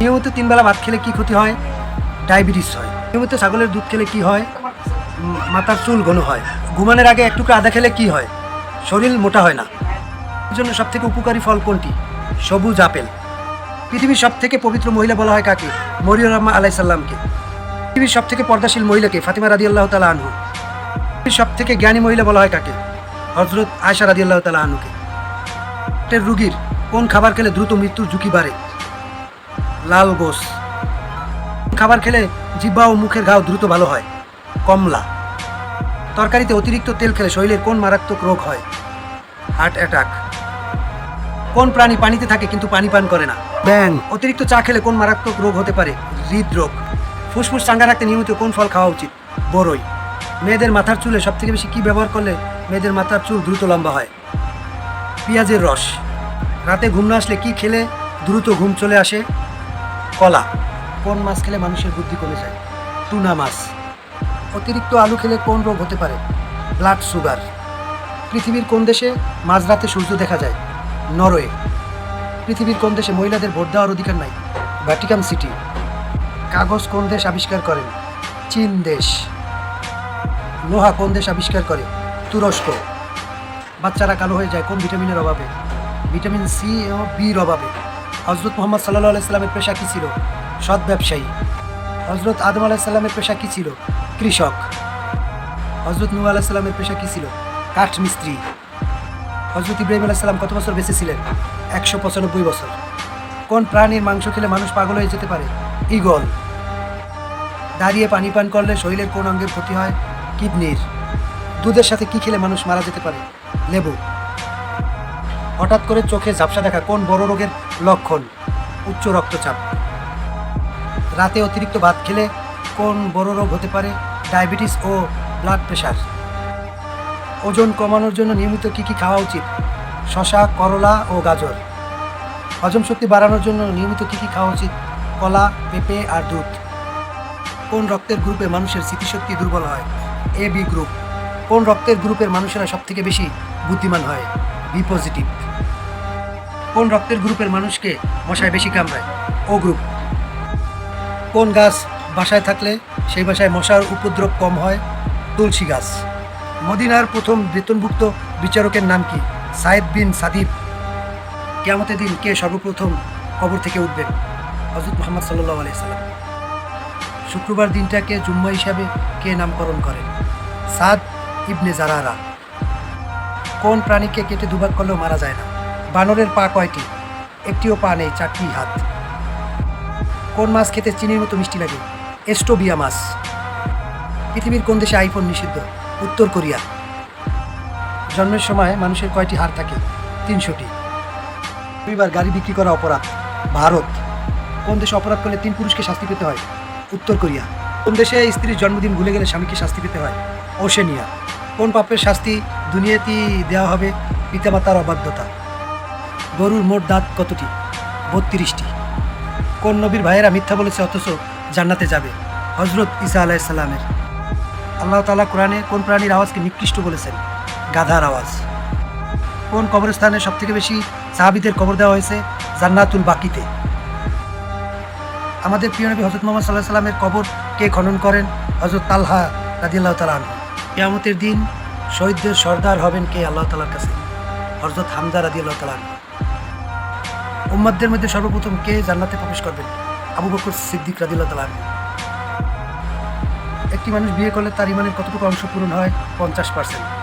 নিয়মিত তিনবেলা ভাত খেলে কি ক্ষতি হয়? ডায়াবেটিস হয়। নিয়মিত ছাগলের দুধ খেলে কি হয়? মাথার চুল ঘন হয়। ঘুমানোর আগে একটু আদা খেলে কি হয়? শরীর মোটা হয় না। এর জন্য সব থেকে উপকারী ফল কোনটি? সবুজ আপেল। পৃথিবীর সব থেকে পবিত্র মহিলা বলা হয় কাকে? মরিয়ম রহমা আলাই সাল্লামকে পৃথিবীর সব থেকে পর্দাশীল মহিলাকে ফাতিমা রাদি আল্লাহ তালা আনহু। পৃথিবীর সব থেকে জ্ঞানী মহিলা বলা হয় কাকে? হজরত আয়সা রাদি আল্লাহ তালা আনহুকে রুগীর কোন খাবার খেলে দ্রুত মৃত্যুর ঝুঁকি বাড়ে? লাল গোস। খাবার খেলে জিব্বা ও মুখের ঘাও দ্রুত ভালো হয়। কমলা। তরকারিতে অতিরিক্ত তেল খেলে শরীরের কোন মারাত্মক রোগ হয়? হার্ট অ্যাটাক কোন প্রাণী পানিতে থাকে কিন্তু পানি পান করে না? ব্যাং অতিরিক্ত চা খেলে কোন মারাত্মক রোগ হতে পারে? হৃদরোগ। ফুসফুস চাঙ্গা রাখতে নিয়মিত কোন ফল খাওয়া উচিত? বড়ই মেয়েদের মাথার চুলে সব থেকে বেশি কী ব্যবহার করলে মেয়েদের মাথার চুল দ্রুত লম্বা হয়? পেঁয়াজের রস। রাতে ঘুম না আসলে কী খেলে দ্রুত ঘুম চলে আসে? কলা। কোন মাছ খেলে মানুষের বুদ্ধি কমে যায়? টুনা মাছ। অতিরিক্ত আলু খেলে কোন রোগ হতে পারে? Blood sugar. পৃথিবীর কোন দেশে মাঝরাতে সূর্য দেখা যায়? নরওয়ে। পৃথিবীর কোন দেশে মহিলাদের ভোট দেওয়ার অধিকার নাই? Vatican City. কাগজ কোন দেশ আবিষ্কার করেন চীন দেশ। লোহা কোন দেশ আবিষ্কার করে? তুরস্ক। বাচ্চারা কালো হয়ে যায় কোন ভিটামিনের অভাবে? ভিটামিন সি ও বির অভাবে। হজরত মোহাম্মদ সাল্লাহ আলাইস্লামের পেশা কী ছিল? সৎ ব্যবসায়ী। হজরত আদম আলাইসাল্লামের পেশা কী ছিল? কৃষক। হজরত নূহ আলাইসাল্লামের পেশা কী ছিল? কাঠ মিস্ত্রি হজরত ইব্রাহিম আলাইসাল্লাম কত বছর বেঁচে ছিলেন? একশো পঁচানব্বই বছর। কোন প্রাণীর মাংস খেলে মানুষ পাগল হয়ে যেতে পারে? ইগল দাঁড়িয়ে পানি পান করলে শরীরের কোন অঙ্গের ক্ষতি হয়? কিডনির। দুধের সাথে কি খেলে মানুষ মারা যেতে পারে? লেবু। হঠাৎ করে চোখে ঝাপসা দেখা কোন বড় রোগের লক্ষণ? উচ্চ রক্তচাপ। রাতে অতিরিক্ত ভাত খেলে কোন বড় রোগ হতে পারে? ডায়াবেটিস ও ব্লাড প্রেশার ওজন কমানোর জন্য নিয়মিত কী কী খাওয়া উচিত? শশা, করলা ও গাজর। হজম শক্তি বাড়ানোর জন্য নিয়মিত কী কী খাওয়া উচিত? কলা, পেঁপে আর দুধ। কোন রক্তের গ্রুপে মানুষের স্মৃতিশক্তি দুর্বল হয়? A B group. কোন রক্তের গ্রুপের মানুষেরা সবথেকে বেশি বুদ্ধিমান হয়? B positive. কোন রক্তের গ্রুপের মানুষকে মশায় বেশি কামড়ায়? O group. কোন গাছ বাসায় থাকলে সেই বাসায় মশার উপদ্রব কম হয়? তুলসী গাছ। মদিনার প্রথম বেতনভুক্ত বিচারকের নাম কি? সাইদ বিন সাদিব। কেয়ামতের দিন কে সর্বপ্রথম কবর থেকে উঠবেন হজরত মোহাম্মদ সাল্লাহ আলাইসাল্লাম শুক্রবার দিনটাকে জুম্মা হিসাবে কে নামকরণ করেন সাদ ইবনে জারারা। কোন প্রাণীকে কেটে দুভাগ করলেও মারা যায় না? বানরের পা কয়টি? একটিও পা নেই, চারটি হাত। কোন মাছ খেতে চিনির মতো মিষ্টি লাগে? এস্টোবিয়া মাছ। পৃথিবীর কোন দেশে আইফোন নিষিদ্ধ? উত্তর কোরিয়া। জন্মের সময় মানুষের কয়টি হার থাকে? তিনশোটি। দুইবার গাড়ি বিক্রি করা অপরাধ। ভারত। কোন দেশে অপরাধ করলে তিন পুরুষকে শাস্তি পেতে হয়? উত্তর কোরিয়া। কোন দেশে স্ত্রীর জন্মদিন ভুলে গেলে স্বামীকে শাস্তি পেতে হয়? ওশেনিয়া। কোন পাপের শাস্তি দুনিয়াতেই দেওয়া হবে? পিতামাতার অবাধ্যতা। গরুর মোট দাঁত কতটি? বত্রিশটি। কোন নবীর ভাইয়েরা মিথ্যা বলেছে অথচ জান্নাতে যাবে? হজরত ঈসা আলাইসাল্লামের আল্লাহ তালা কোরআনে কোন প্রাণীর আওয়াজকে নিকৃষ্ট বলেছেন? গাধার আওয়াজ। কোন কবরস্থানে সবথেকে বেশি সাহাবিদের কবর দেওয়া হয়েছে? জান্নাতুল বাকিতে। আমাদের প্রিয় নবী হজরত মোহাম্মদ সাল্লাহ সাল্লামের কবর কে খনন করেন? হজরত তালহা রাদিল্লাহ তালান কেয়ামতের দিন শহীদদের সর্দার হবেন কে? আল্লাহ তালার কাছে। হজরত হামদা রাদিল্লাহ তালান উম্মাদদের মধ্যে সর্বপ্রথম কে জান্নাতে প্রবেশ করবেন? আবু বকর সিদ্দিক রাদিল্লা তালান একটি মানুষ বিয়ে করলে তার ইমানের কতটুকু অংশ পূরণ হয়? পঞ্চাশ পার্সেন্ট।